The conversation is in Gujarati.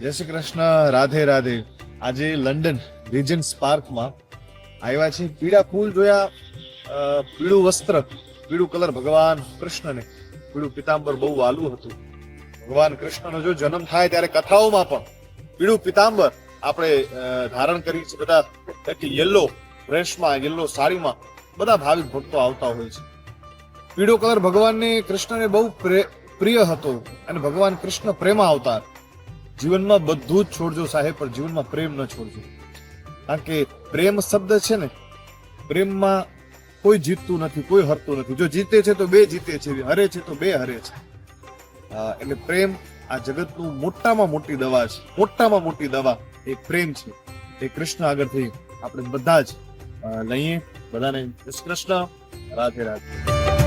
જય શ્રી કૃષ્ણ, રાધે રાધે. આજે લંડન રિજન્સ પાર્કમાં આવ્યા છે પીળા ફૂલ જોયા પીળું વસ્ત્ર, પીળું કલર ભગવાન કૃષ્ણને. પીળું પિતાંબર બહુ વાલું હતું. ભગવાન કૃષ્ણનો જો જન્મ થાય ત્યારે કથાઓમાં પણ પીળું પિતાંબર આપણે ધારણ કરી છે બધા યલો ડ્રેસમાં, યલો સાડીમાં બધા ભાવિક ભક્તો આવતા હોય છે. પીળો કલર ભગવાનને કૃષ્ણને બહુ પ્રે- પ્રિય હતો અને ભગવાન કૃષ્ણ પ્રેમ અવતાર જીવનમાં બધું જ છોડજો સાહેબ, પણ જીવનમાં પ્રેમ ન છોડજો. કારણ કે પ્રેમ શબ્દ છે ને, પ્રેમમાં કોઈ જીતતું નથી, કોઈ હરતું નથી. જો જીતે છે તો બે જીતે છે હરે છે તો બે હરે છે. એટલે પ્રેમ આ જગતનું મોટામાં મોટી દવા છે. મોટામાં મોટી દવા. એ પ્રેમ છે. એ કૃષ્ણ આગળથી આપણે બધા જ લઈએ. બધાને કૃષ્ણ. રાધે રાધે.